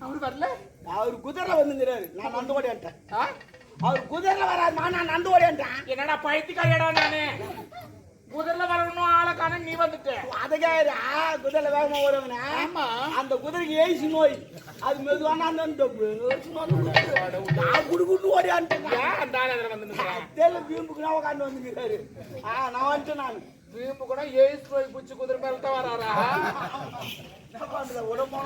அவர் வரல? அவர் குதிரை வந்துங்கிறாரு நான் ஓடியான்ட்டேன் ஆ? அவர் குதிரை வராதுமா நான் நண்டு ஓடியான்ட்டேன் என்னடா பைத்தியக்காரியாடா நானு? குதிரைல வரணும் ஆளை காண நீ வந்துட்ட. அதுக்கே குதிரை வேகமா வருவனே ஆமா. அந்த குதிரைக்கு ஏசி நோய். அது மெதுவான அந்த நான் குடுக்குன்னு ஓடியான்ட்டேன் அந்த ஆள் அதுல வந்து? தெரியல உட்காந்து வந்துங்கிறாரு ஆ நான் வந்துட்டேன் நான். குதிரை மேல தான் வராரா? என்ன பண்றது உடம்பு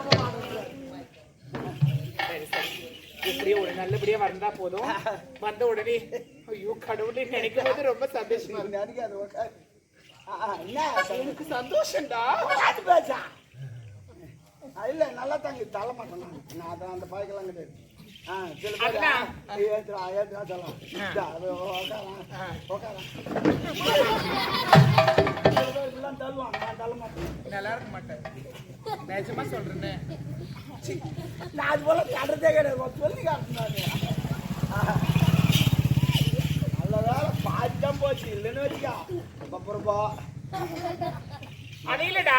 சரி சரி. இப்படியே ஒரு நல்லபடியா வந்தா போதும். வந்த உடனே ஐயோ கடவுளே நினைக்கும் போது ரொம்ப சந்தோஷமா இருக்கு. எனக்கு சந்தோஷம்டா. பேசா இல்ல நல்லா தாங்க தள்ள மாட்டேன் நான். அதான் அந்த பழக்கெல்லாம் கிடையாது நல்லா இருக்க மாட்டேன். நிஜமா சொல்றேன் நான் அது போல கட்டுறதே கிடையாது. சொல்லி காட்டுனாரு நல்ல வேலை போச்சு இல்லைன்னு வச்சுக்கா. அப்புறம் போ அது இல்லடா.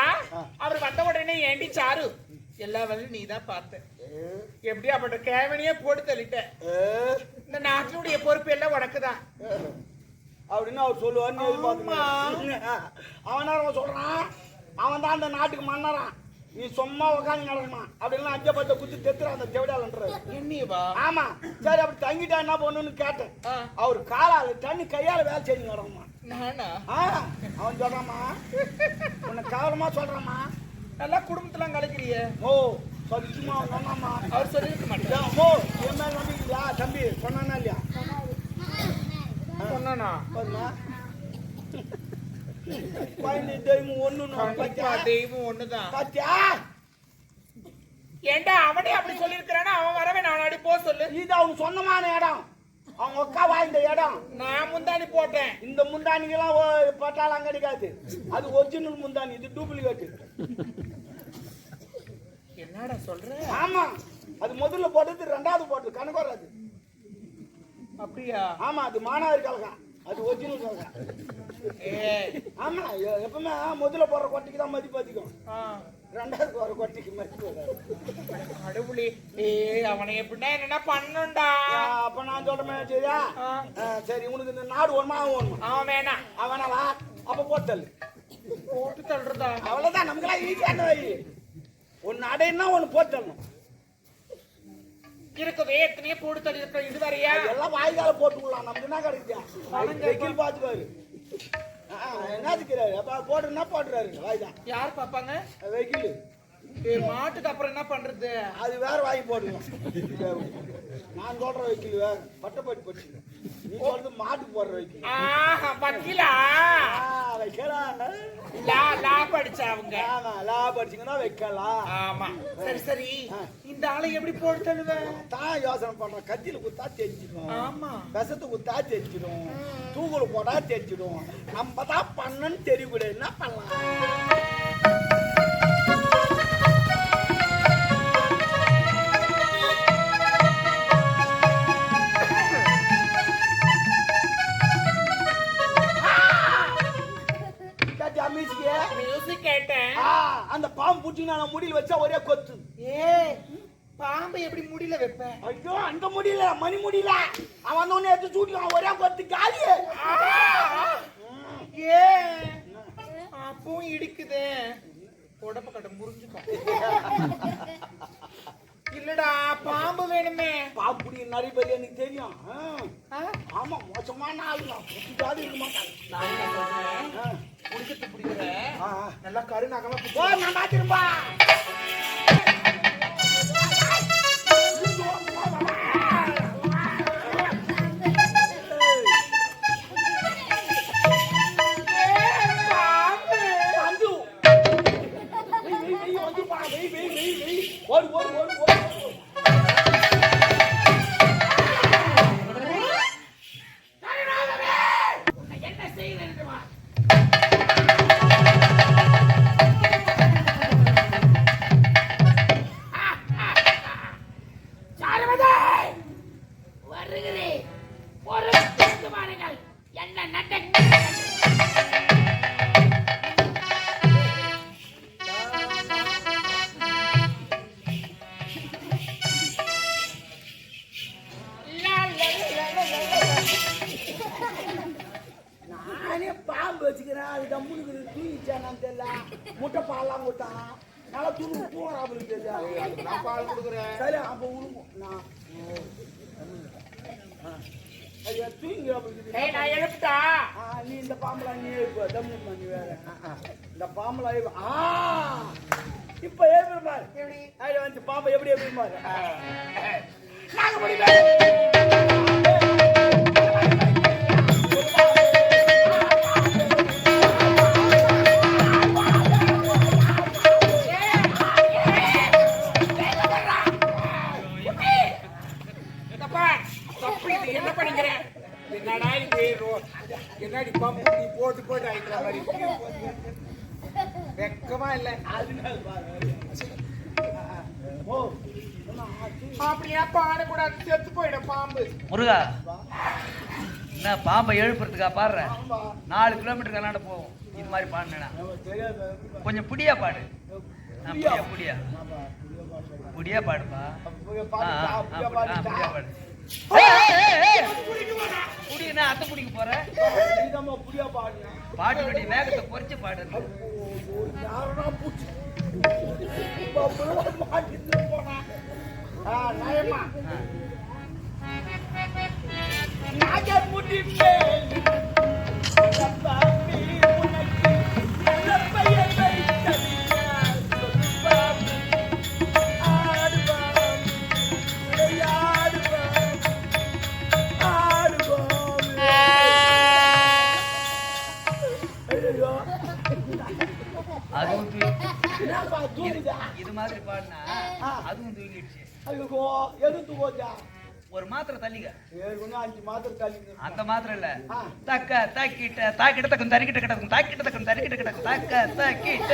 அவர் வந்த உடனே ஏண்டி சாரு? எல்லா வேலையும் நீ தான் பார்த்த. எப்படி அப்பட்ட கேவனியே போட்டு தள்ளிட்ட ஏ, இந்த நாட்டினுடைய பொறுப்பு எல்லாம் உனக்குதான். ஏ. அப்படின்னு அவர் சொல்லுவான்னு அவன் அவன் சொல்றான் அவன் தான் அந்த நாட்டுக்கு மன்னரான் நீ சும்மா உட்காந்து நடக்குமா? அப்படின்னு அஞ்சப்பட்ட குத்தி தெத்துறான் அந்த செவிடாலன்றாரு என்னையவா? ஆமா. சரி அப்படி தங்கிட்டா என்ன பண்ணுன்னு கேட்டேன். அவர் காலால தண்ணி கையால வேலை செஞ்சு நடக்குமா? நானா? அவன் சொல்றாமா உன்னை கவலமா சொல்றாமா நல்லா குடும்பத்துல கலக்கிறிய. ஓ. சத்தியமா சொன்னாமா அவர் சொல்லிருக்க மாட்டேன் ஓ என் மேல நம்பிக்கையா தம்பி சொன்னானா இல்லையா சொன்னானா பாருமா குழந்தை தெய்வம் ஒண்ணு தெய்வம் ஒண்ணுதான் பாத்தியா ஏண்டா அவனே அப்படி சொல்லிருக்கிறானா அவன் வரவே நான் அடி போ சொல்லு. இது அவனுக்கு சொந்தமான இடம். அவங்க அக்கா வாழ்ந்த இடம். நான் முந்தாணி போட்டேன். இந்த முந்தானிக்கெல்லாம் பட்டாளம் கிடைக்காது அது ஒரிஜினல் முந்தானி இது டூப்ளிகேட் என்னடா சொல்ற? ஆமா. அது முதல்ல போட்டது ரெண்டாவது போட்டது கணக்கு வராது. அப்படியா? ஆமா அது மாணவர் கலகம் அது ஒரிஜினல் கலகம் ஏய் ஆமா எப்பவுமே முதல்ல போடுற கொட்டைக்கு தான் மதிப்பு அதிகம். ரெண்டாவது போடுற கொட்டைக்கு மதிப்பு கடவுளே அவனை எப்படின்னா என்னன்னா பண்ணுண்டா. அப்ப நான் சொல்றேன் சரியா? சரி உனக்கு இந்த நாடு ஒண்ணுமா அவன் ஒண்ணுமா அவன் வேணாம் அவனா வா. அப்ப போட்டல் போட்டு தள்ளுறதா? அவ்வளவுதான் நமக்கெல்லாம் ஈஸியான வழி ஒன்னு அடையினா ஒன்னு போட்டணும். இருக்குது எத்தனையோ போட்டு தள்ளி இருக்க இது வரையா எல்லாம் வாய்க்கால போட்டுக்கலாம் நமக்கு என்ன கிடைக்கும் வெக்கில் பாத்துக்காரு என்னதுக்கிறாரு அப்ப போட்டுன்னா போட்டுறாரு வாய்தா யார் பாப்பாங்க? ஏய், மாட்டுக்கு அப்புறம் என்ன பண்றது? அது வேற வாங்கி போடுவோம் நான் சொல்ற வைக்கல் வேற பட்டப்பட்டு பட்டு நீ சொல்றது மாட்டுக்கு போடுற வைக்கல். ஆஹா வக்கீலா? வைக்கலாம் லா லா படிச்சா அவங்க. ஆமா லா படிச்சீங்கன்னா வைக்கலாம் ஆமா சரி சரி. இந்த ஆளை எப்படி போட்டு தள்ளுவேன் தான் யோசனை பண்றேன். கத்தியில குத்தா தெரிஞ்சிடும் ஆமா. விஷத்து குத்தா தெரிஞ்சிடும் தூக்குல போட்டா தெரிஞ்சிடும் நம்ம தான் பண்ணன்னு தெரியக்கூடாது. என்ன பண்ணலாம்? நான் முடியல வச்சா ஒரே கொத்து. ஏய் பாம்பை எப்படி முடியல வைப்பேன்? ஐயோ அந்த முடியல மணி முடியல. அவன் ஒன்னு எடுத்து சூட்டிலாம் ஒரே கொத்து காலி. ஏ அப்பவும் இடிக்குதே. உடம்பு கட்ட முறிஞ்சுக்கும். இல்லடா பாம்பு வேணுமே பாம்பு நிறைய பேர் எனக்கு தெரியும்? ஆமா மோசமான ஆளுலாம் புடிக்காது இருக்க மாட்டாங்க நான். குடிச்சிட்டு பிடிக்கிறேன். நல்லா கரு நகமா ஓ நான் மாத்திருப்பா பாம்பு வந்து வெய், ஐயா தூங்கிறாப்புல ஏய் நான் எழுப்பிட்டா ஆ, நீ இந்த பாம்புலாம் நீ இப்போ தம்முமா நீ வேற. இந்த பாம்புலாம் எழுப்பு. ஆ இப்போ எழுப்புற பாரு எப்படி வந்து பாம்பு எப்படி எப்படி பாரு. போட்டு போட்டு ஆயிக்கிற மாதிரி வெக்கமா இல்ல அப்படியா பாடக்கூடாது செத்து போயிடும் பாம்பு முருகா என்ன பாம்பை எழுப்புறதுக்கா பாடுற நாலு கிலோமீட்டர் கலாண்ட போகும் இது மாதிரி பாடுனா கொஞ்சம் புடியா பாடு புடியா புடியா புடியா பாடுப்பா பாரு, புடியா பாடு ஏய், அத்தை பிடிக்க போற. நீதாம்மா வேகத்தை குறைச்சு பாடு. ஓ, யாருடா பூச்சி? இப்ப மாதிரி பாடினா அதுவும் தூக்கிடுச்சு ஐயோ, எதுக்கு போச்சா? ஒரு மாத்திரை தள்ளிக்க. ஏற்கனவே அஞ்சு மாத்திரை தள்ளிங்க. அந்த மாத்திரை இல்ல. தக்க தாக்கிட்ட தாக்கிட்ட தக்கம் தரிக்கிட்ட கிடக்கும் தாக்கிட்ட தக்கம் தரிக்கிட்ட கிடக்கும். தக்க தாக்கிட்ட.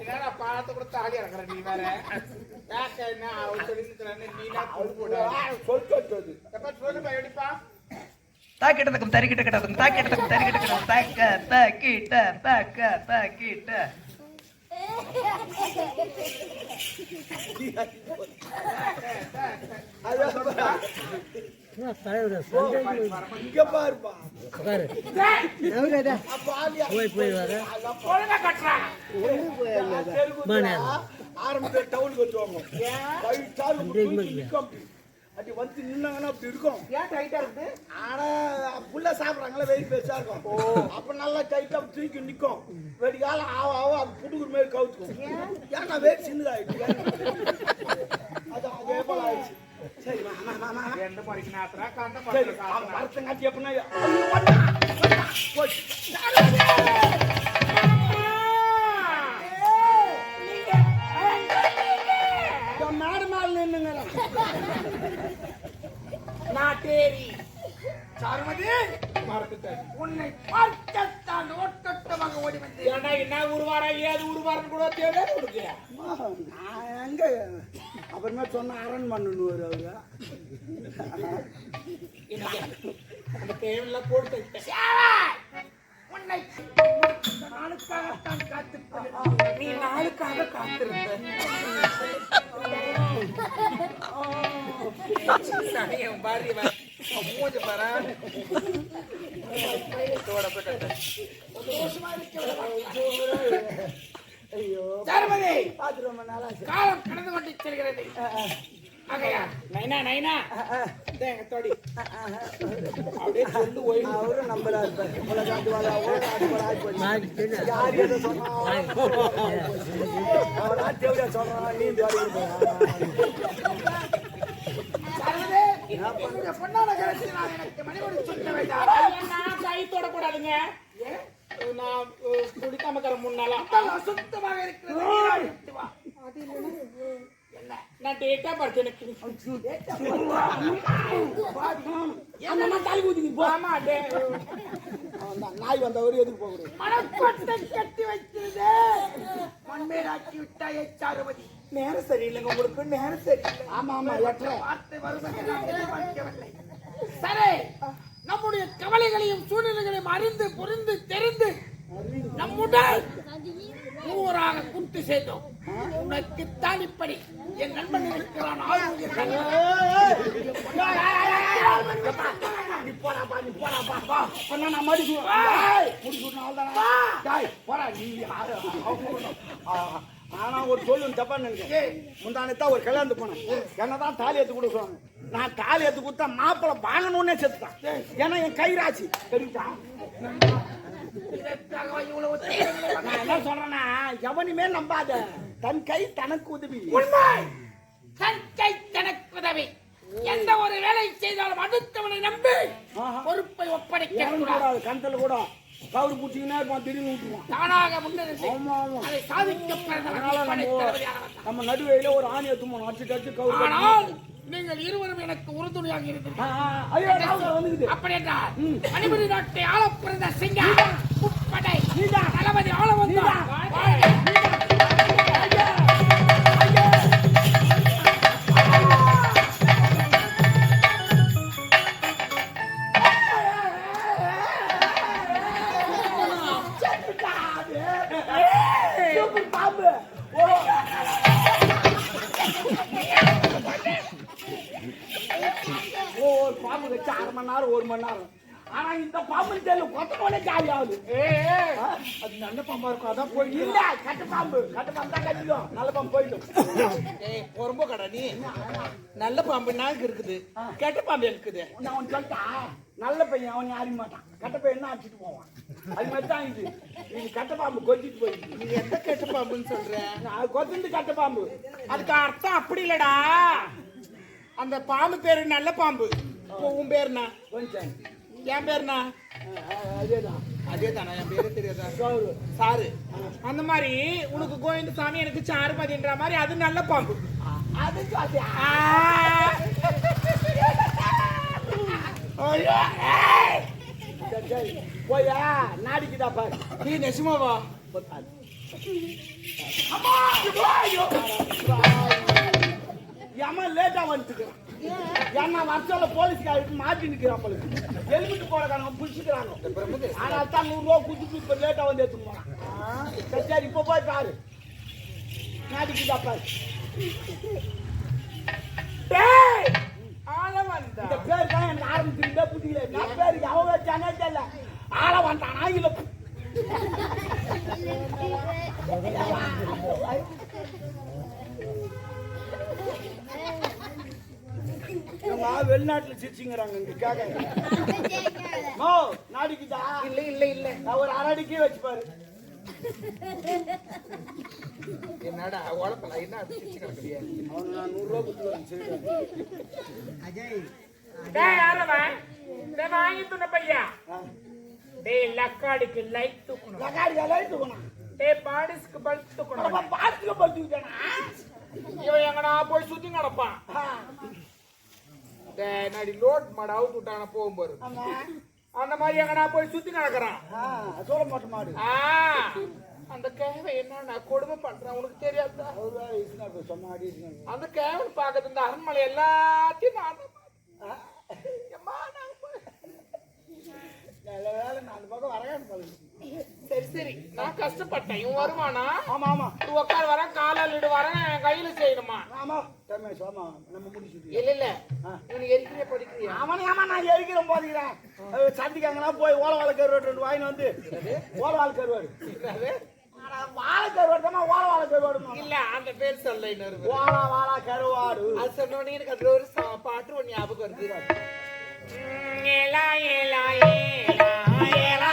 என்னடா பாலத்தை கூட தாலி இறக்குற நீ வேற? யாக்க என்ன அவன் சொல்லிருக்கிறான்னு நீ நான் கொண்டு சொல்லுப்பா எப்படிப்பா? தாக்கிட்ட தக்கம் தரிக்கிட்ட கிடக்கும் தாக்கிட்ட தக்கம் தரிக்கிட்ட கிடக்கும். தக்க தாக்கிட்ட தக்க தாக்கிட்ட. அதான் பாரு. இங்க பாருப்பா. அப்ப ஆலியா. அதான் பா- ஒழுங்கா கட்டுறா நான் தெருவுக்குள்ள ஆரம்பத்துல டவுனுக்கு வச்சுவாங்க. அப்படி. வந்து நின்னாங்கன்னா அப்படி இருக்கும். ஏன் டைட்டா இருக்குது ஆனா புள்ள சாப்பிடுறாங்களா வெயிட் பெருசா இருக்கும். அப்ப நல்லா டைட்டா தூக்கி நிக்கும். வெடி காலம் ஆவ ஆவ அது புடுக்குற மாதிரி கவுத்துக்கும். ஏன்னா வெயிட் சின்னதாயிடுச்சு அது அதே போல ஆயிடுச்சு. சரி. எந்த மணிக்கு நாத்துறா அவன் காத்துறா வரத்தங்காட்டி எப்படின்னா நின்னுங்கிறான். நாட்டேரி சாருமதி உன்னை பார்க்கத்தான் ஓட்டத்தமாக ஓடி வந்தேன். ஏண்டா என்ன உருவாரா ஏது உருவாரன்னு கூட தெரியாது உனக்கு? நான் எங்க? அப்புறமா சொன்ன அரண் பண்ணணும் அவரு அந்த தேவையில்லாம் போட்டு உன்னை நாளுக்காகத்தான் காத்து நீ நாளுக்காக காத்திருந்த ஐயோ. காலம் கடந்து கொண்டு செல்கிறது. நைனா நைனா. எங்க தோடி. அப்படியே சொல்லு ஓய்வு அவரும் நம்பரா இருப்பாரு உலகாண்டு. யார் எதை சொன்னா சொல்றான் நீ நான் எனக்கு மணிமணி சொல்ல வேண்டாம். நான் கை தொடக்கூடாதுங்க. நான் குடிக்காம தர முன்னால. சுத்தமாக இருக்கிறது டேட்டா பர்த் எனக்கு அந்த அம்மா தாலி ஊதிக்கு போ. ஆமா டே அவன் தான் நாய் வந்தவர் எதுக்கு கட்டி வைக்கிறது மண்மேடாக்கி விட்டாய் சாருமதி நேரம் சரியில்லைங்க உங்களுக்கு நேரம் சரியில்லை. ஆமா ஆமா எட்டரை. வார்த்தை வருவதை நான் எதிர்பார்க்கவில்லை. சரி நம்முடைய கவலைகளையும் சூழ்நிலைகளையும் அறிந்து புரிந்து தெரிந்து நம்முடன் ஊராக குத்து செய்தோம். உனக்குத்தான் இப்படி. என் நண்பன் இருக்கிறான் ஆனா ஒரு சொல்லு தப்பா நினைக்கிறேன். முந்தானத்தான் ஒரு கல்யாணத்துக்கு போனேன். என்னதான் தாலி எடுத்து கொடுக்க சொன்னாங்க. நான் தாலி எடுத்து கொடுத்தா மாப்பிள்ளை வாங்கணும்னே செத்துட்டான். ஏன்னா என் கை ராசி தெரியுதா? நான் என்ன சொல்றேன்னா எவனுமே நம்பாத தன் கை தனக்கு உதவி. உண்மை! தன்கை தனக்கு உதவி. எந்த ஒரு வேலை செய்தாலும் அடுத்தவனை நம்பி. பொறுப்பை ஒப்படைக்க கூடாது. கணத்துல கூட கவுரு பூச்சிங்கன்னா இருப்பான் திடீர்னு விட்டுருவான் தானாக முன்னெடுத்து ஆமா ஆமா. அதை சாதிக்க நம்ம நம்ம நடுவையில ஒரு ஆணி எடுத்து போனோம். அடிச்சு அடிச்சு கவுரு நீங்கள் இருவரும் எனக்கு உறுதுணையாக வந்துக்குது. அப்படி என்றால் மணிபுரி நாட்டை ஆள பிறந்த சிங்கம் தளபதி ஆள வந்தார் ஆ, அது நல்ல பாம்பா இருக்கும். அதான் போய் இல்ல கட்டு பாம்பு. கட்டு பாம்பு தான் கட்டிக்கும் நல்ல பாம்பு போயிடும். ஏய் பொறும்போ கடை நீ. நல்ல பாம்பு நாக்கு இருக்குது. கெட்ட பாம்பு இருக்குது நான் அவன் சொல்லிட்டான் நல்ல பையன் அவன் அறிய மாட்டான். கட்ட பையன் தான் அடிச்சிட்டு போவான்? அது மாதிரி தான் இது. இது கட்ட பாம்பு கொத்திட்டு போயிடுது. நீ எந்த கெட்ட பாம்புன்னு சொல்ற? அது கொத்துந்து கட்ட பாம்பு. அதுக்கு அர்த்தம் அப்படி இல்லடா. அந்த பாம்பு பேரு நல்ல பாம்பு. உன் பேருனா? கொஞ்சம். என் பேருனா? அதேதான். அதே தானே என் பேரு தெரியாதா? சாரு. அந்த மாதிரி உனக்கு கோவிந்தசாமி எனக்கு சாருமதின்ற மாதிரி அது நல்ல பாம்பு. அது. சரி, சரி. போயா? நாடிக்குதா பாரு. நீ நெசுமாவா ஏமா லேட்டா வந்துட்டுக்கிறான் ஏன்னா வருஷம்ல போலீஸ்காரருக்கு மாட்டி நிக்கிறான் போல ஹெல்மெட் போடக்காரங்க புடிச்சுக்கிறாங்க ஆனா தான் நூறு ரூபா குடுத்துட்டு இப்ப லேட்டா வந்து எடுத்துட்டு போறான். சரி இப்ப போய் பாரு. நாடிக்குதா பாரு. டேய்! ஆள வந்தா இந்த பேர் தான் எனக்கு ஆரம்பிச்சிருந்தே புரியல நான் பேரு எவன் வச்சானே தெரியல. ஆள வந்தானா இல்ல நம்ம வெளிநாட்டுல சிரிச்சுங்கிறாங்க இங்க கேட்க நோ நாடிக்குதா? இல்ல இல்ல இல்ல. நான் ஒரு அரடிக்கே வச்சு பாரு என்னடா உழப்பல என்ன அப்படி சிரிச்சு கிடக்குறியா? அவன் நான் நூறு ரூபா கொடுத்துருவேன் சரி டேய் யாரவன்? டேய் வாங்கி துண்ண பையா? டேய் லக்காடிக்கு லைட் தூக்கணும். தூக்கணும். டேய் பாடிஸ்க்கு பல்ப் தூக்கணும். நம்ம பாத்துக்க படுத்துக்கிட்டேனா இவன் எங்கடா போய் சுத்தி நடப்பான் நாடி லோட் மாடு அவுத்து விட்டான போகும்போது ஆமா. அந்த மாதிரி எங்கடா போய் சுத்தி நடக்கிறான். சோழ மாட்டு மாடு. ஆ, அந்த கேவை என்ன நான் கொடுமை பண்றேன் உனக்கு தெரியாதா. அந்த கேவன் பார்க்கறது இந்த அரண்மனை எல்லாத்தையும் நான் தான் பார்த்தேன். ஆ, எம்மா, நான் போய்- நல்ல வேலை நான் அந்த பக்கம் பழகு சரி சரி. நான் கஷ்டப்பட்டேன். இவன் வருவானா? ஆமா ஆமா. நீ உட்கார் வரேன் காலால் இடு என் கையில செய்யணுமா? ஆமா. ரமேஷ் ஆமா நம்ம முடிச்சுட்டு இல்ல இல்ல. படிக்கிறியா அவனே ஆமா நான் எரிக்கிறேன் போதிக்கிறேன் சந்திக்காங்கன்னா போய் ஓலை வாழை கருவாடு ரெண்டு வாங்கிட்டு வந்து ஓலை வாழை கருவாடு வாழை கருவாடு தான் ஓலை வாழை கருவாடு இல்ல அந்த பேர் சொல்ல இன்னொரு. ஓலை வாழை கருவாடு அது சொன்ன உடனே எனக்கு அதுல ஒரு பாட்டு ஞாபகம் வருது. ஏலா, ஏலா, ஏலா, ஏலா,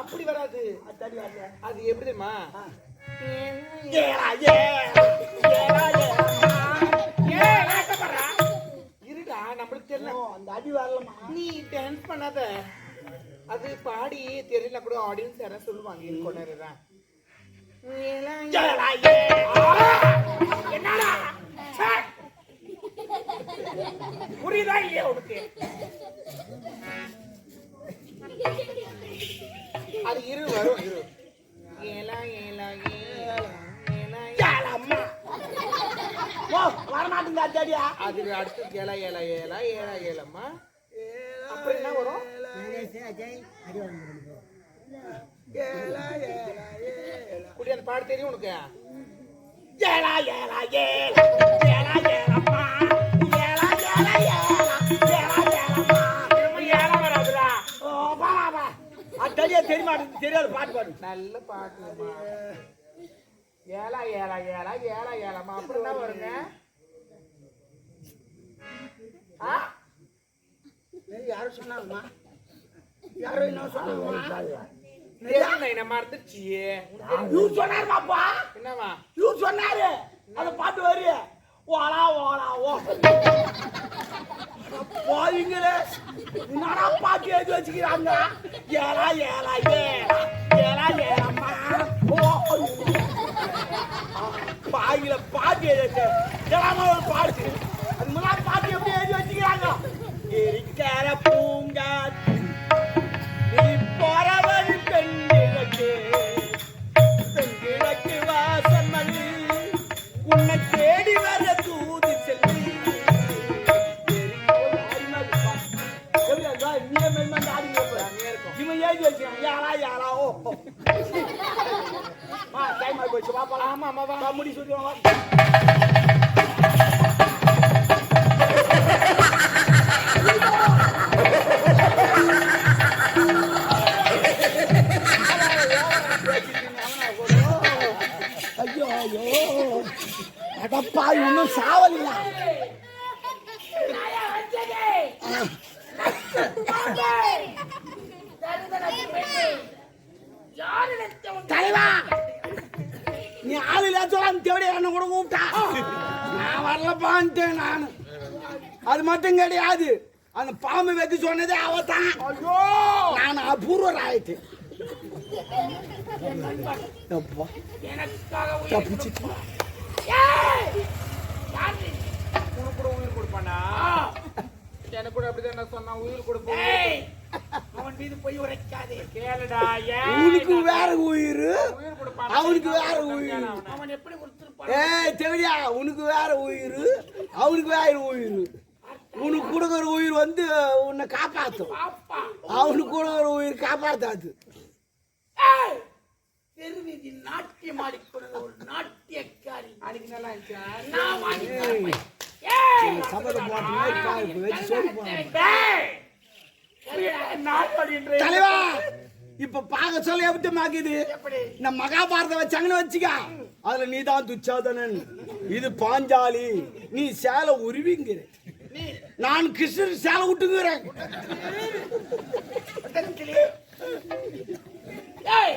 அப்படி வராது அது எப்படி தெரியுமா ஏலா, இருடா நம்மளுக்கு தெரியல அந்த அடி வரலமா நீ டான்ஸ் பண்ணாத. அது பாடி தெரியல கூட ஆடியன்ஸ் யாரும் சொல்லுவாங்க இது கொண்டாடுறா என்னடா புரியுதா இல்லையா உனக்கு அது இரு வரும் இரு ஏலா ஏலா ஏலா அம்மா. ஓ, வரமாட்டேங்குது அத்தாடியா. அது அடுத்து ஏலா ஏலா ஏலா ஏலா ஏலம்மா அப்புறம் என்ன வரும் அஜய் அடி வாங்க குடி அந்த பாட்டு தெரியும் உனக்கு ஏலா, ஏலா, ஏலா. ஏலா, ஏலம்மா. ஏலா, ஏலா, ஏலா. ஏலா, ஏலம்மா. ஏலா வராதுடா ஓ. அத்தாடியா தெரிய மாட்டேங்குது, தெரியாது பாட்டு பாடு நல்ல பாட்டுமா ஏலா ஏலா ஏலா ஏலா ஏலாமா அப்புறம் என்ன வருங்க ஆ யாரும் சொன்னாங்கம்மா யாரும் என்ன சொன்னாங்கம்மா சொன்னாரு. அந்த பாட்டு வரி. ஓலா ஓலா ஓ. போவீங்களே என்னடா பாட்டு எழுதி வச்சுக்கிறாங்க? ஏலா ஏலா ஏலா. ஏலா ஏலாம்மா. பாயில பாட்டு எழுதி ஏலாமா ஒரு பாட்டு? அது முன்னாடி பாட்டு எப்படி எழுதி வச்சுக்கிறாங்க? இருக்கிற ஆமா ஆமா வா. வா முடி சொல்லி வா ஐயோ ஐயோ. அடப்பா இன்னும் சாவலியா? தலைவா! நீ ஆள் இல்லாச்சும் தேடி என்ன கூட கூப்பிட்டா. நான் வரலப்பான்ட்டேன் நான். அது மட்டும் கிடையாது. அந்த பாம்பு வெத்தி சொன்னதே அவதான். ஐயோ. நான் அபூர்வ ஆயிட்டு அப்பா தப்பிச்சிட்டு உனக்கு கூட உயிர் கொடுப்பானா? எனக்கு கூட அப்படிதான் சொன்னா உயிர் கொடுப்பேன் அவன் மீது போய் உரைக்காதே. கேளுடா ஏன் உனக்கு வேற உயிர். அவனுக்கு வேற உயிர். அவன். எப்படி கொடுத்துருப்பான் ஏய் தேவடியா உனக்கு வேற உயிர். அவனுக்கு வேற உயிர். உனக்கு கொடுக்குற உயிர் வந்து உன்னை காப்பாத்தும். அவனுக்கு கொடுக்குற உயிர் காப்பாத்தாது. தெருவீதி நாட்டியம் ஆடிக்கொண்ட ஒரு நாட்டியக்காரி. அன்னைக்கு நல்லா இருந்துச்சா நான் வாங்கி சபதம் போட்ட சோறு போடுறான். தலைவா இப்ப பாக்க சொல்ல எப்படி மாக்குது? இந்த மகாபாரதம் வச்சாங்கன்னு வச்சுக்க. அதுல நீ தான் துச்சாதனன். இது பாஞ்சாலி. நீ சேலை உருவிங்கிற. நான் கிருஷ்ணர் சேலை விட்டுங்கிறேன் ஏய்,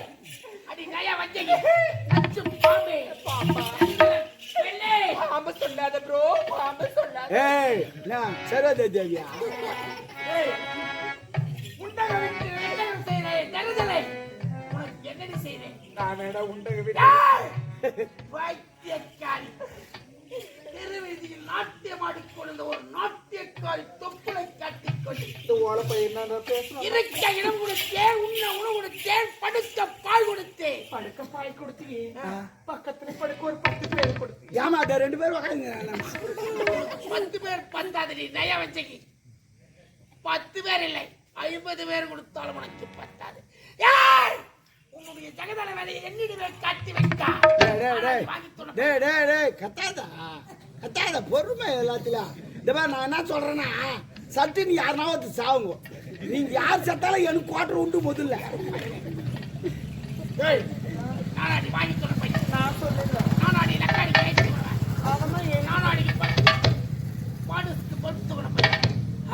சொல்லாத ப்ரோ சொல்லாத. நான் சரோஜா தேவியா? ஏய், வேணா உண்டக பைத்தியக்காரி. தெருவீதியில் நாட்டியம் ஆடிக்கொண்ட ஒரு நாட்டியக்காரி தொப்புளை காட்டிக்கொண்டு இந்த ஓலப்பை என்ன பேசுறோம் இருக்க இடம் கொடுத்தேன் உண்ண உணவு கொடுத்தேன் படுக்க பால் கொடுத்தேன் படுக்க பாய் கொடுத்தீங்க. பக்கத்துல படுக்க ஒரு பத்து பேர் கொடுத்தீங்க. ஏமாத்த ரெண்டு பேரும் உக்காந்துங்க பத்து பேர் பத்தாதடி நய வச்சகி பத்து பேர் இல்லை ஐம்பது பேர் கொடுத்தாலும் உனக்கு பத்தாது. ஏய்! உன்னுடைய ஜெகதள வேலையை என்னிடமே காட்டி வைத்தா டேய், டேய், கத்தாதா கத்தாத பொறுமை எல்லாத்துலயும். இந்த மாதிரி நான் என்ன சொல்றேன்னா சட்டு நீ யாருனா வந்து சாவுங்க. நீங்க யார் செத்தாலும் எனக்கு குவார்டர் உண்டு முதல்ல.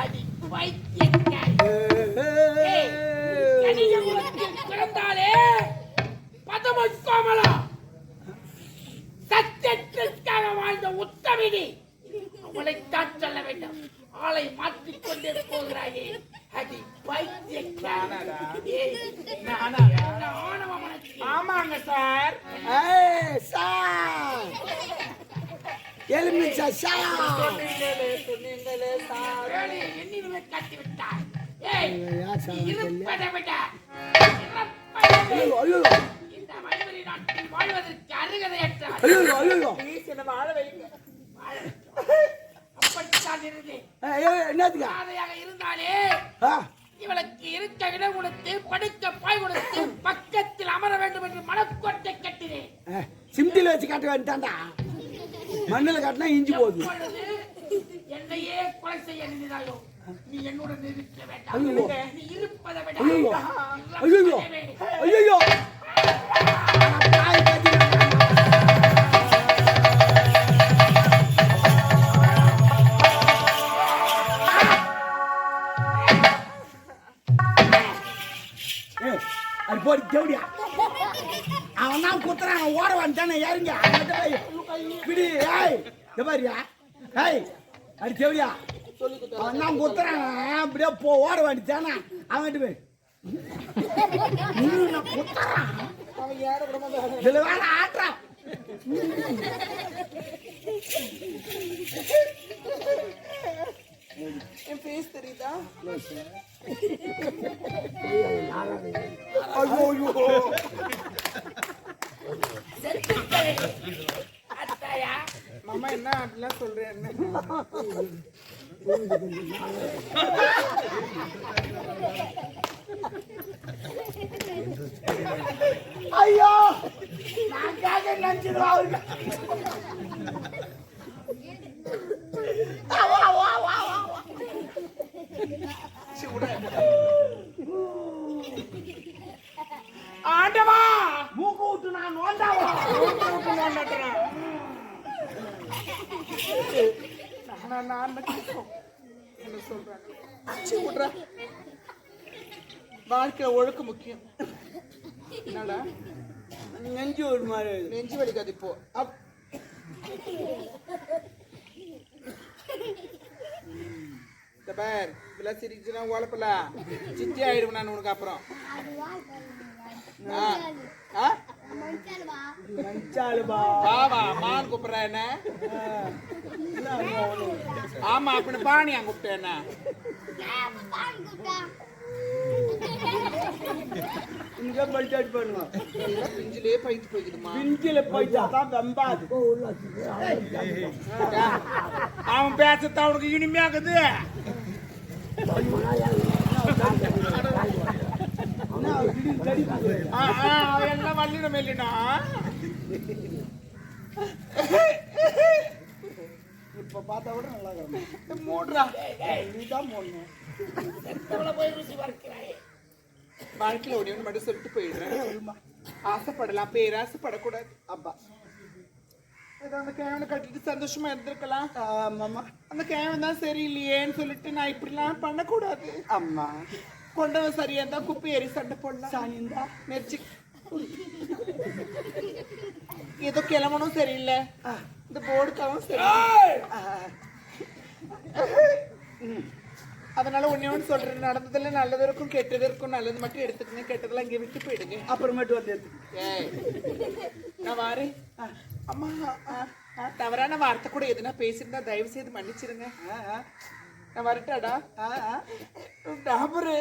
அடி வைத்தியக்காரி. ஏய், கனிய குலத்தில் பிறந்தாலே பதம கோமலா சத்தியத்திற்காக வாழ்ந்த உத்தமினி அவளைத்தான் சொல்ல வேண்டும். ஆளை போகிறாயே. நானாடா. இந்த ஆணவ மனசு ஆமாங்க சார். சார். எலுமிச்சா சார். சொன்னீங்களே சார். கட்டி இருப்பதை விட ஐயோ இந்த வழிவழி நாட்டில் வாழ்வதற்கு ப்ளீஸ் என்ன வாழ வைங்க. அப்படித்தான் இருந்தேன். என்னதுக்கா பாதையாக இருந்தாலே இவளுக்கு இருக்க இடம் கொடுத்து படுக்க பாய் கொடுத்து பக்கத்தில் அமர வேண்டும் என்று மனக்கோட்டை கட்டினேன். சிம்டியில் வச்சு கட்ட வேண்டாம்டா மண்ணில் கட்டினா இஞ்சி போகுது. என்னையே கொலை செய்ய நினைதாயோ நீ என்னுடன் இருக்க ஐயோ. வேண்டாம் நீ இருப்பதை விட ஐயோ. அது போடி தேவடியா. அவன் தான் குத்துறான் ஓட வந்துட்டானே யாருங்க? விடு ஏய் பாரியா. ஏய் அது தேவடியா. நான் தான் அப்படியே போ ஓட அவன் போய் குத்துறான் இதுல வேற ஆட்டுறான் என் ஃபேஸ் தெரியுதா ஐயோ ஐயோ மாமா என்ன அப்படிலாம் சொல்றேன்னு ஐயோ நான் கேட்க நினைச்சிருவா அவருக்கு ஆண்டவா மூக்கு விட்டு நான் நோண்டாவா நான் நான் விட்றா வாழ்க்கையில ஒழுக்க முக்கியம். என்னடா? நெஞ்சு ஒரு மாதிரி நெஞ்சு வலிக்காது இப்போ. அப். இந்த பார் இதெல்லாம் சிரிச்சுனா உழப்பல. சித்தி ஆயிடுவேன் நான் உனக்கு அப்புறம். ஆ? ஆ? மஞ்சாலுபா வா வா மான் கூப்பிடுற என்ன? ஆமா அப்படி பாணியா கூப்பிட்ட என்ன? இங்க பண்ணுங்க எல்லாம் பிஞ்சிலே பைத்து போய்க்குதுமா பிஞ்சில போயிட்டா தான் வெம்பாது. அவன் பேசத்தான் அவனுக்கு இனிமையாக்குது ஆ, ஆ, அவன் எல்லாம் வள்ளிடம் மெல்லினா இப்ப பார்த்தா கூட நல்லா இருக்கும் மூடுறா. நீதான் போடணும் எவ்வளவு போய் ருசி பார்க்கிறாய்? வாழ்க்கையில ஒண்ணு மட்டும் சொல்லிட்டு போயிடுறேன். ஆசைப்படலாம். பேராசைப்படக்கூடாது. அப்பா. ஏதோ அந்த கேவனை கட்டிட்டு சந்தோஷமா இருந்திருக்கலாம். ஆமாம்மா. அந்த கேவன் தான் சரியில்லையேன்னு சொல்லிட்டு நான் இப்படிலாம் பண்ணக்கூடாது. அம்மா. கொண்டவன் சரியா இருந்தா குப்பை ஏறி சண்டை போடலாம். சாணிந்தா நெரிச்சு ஏதோ கிளம்பணும் சரியில்லை. இந்த போர்டுக்காவும் சரி. அதனால ஒண்ணே ஒன்று சொல்றேன். நடந்ததுல நல்லது இருக்கும் கெட்டது இருக்கும். நல்லது மட்டும் எடுத்துக்கங்க. கெட்டதெல்லாம் இங்க விட்டு போயிடுங்க. அப்புறமேட்டு வந்து எடுத்து ஏய். நான் வாரேன். அம்மா ஆ, ஆ, தவறான வார்த்தை கூட எதுனா பேசியிருந்தா தயவு செய்து மன்னிச்சிருங்க நான் வரட்டாடா? டாபரு.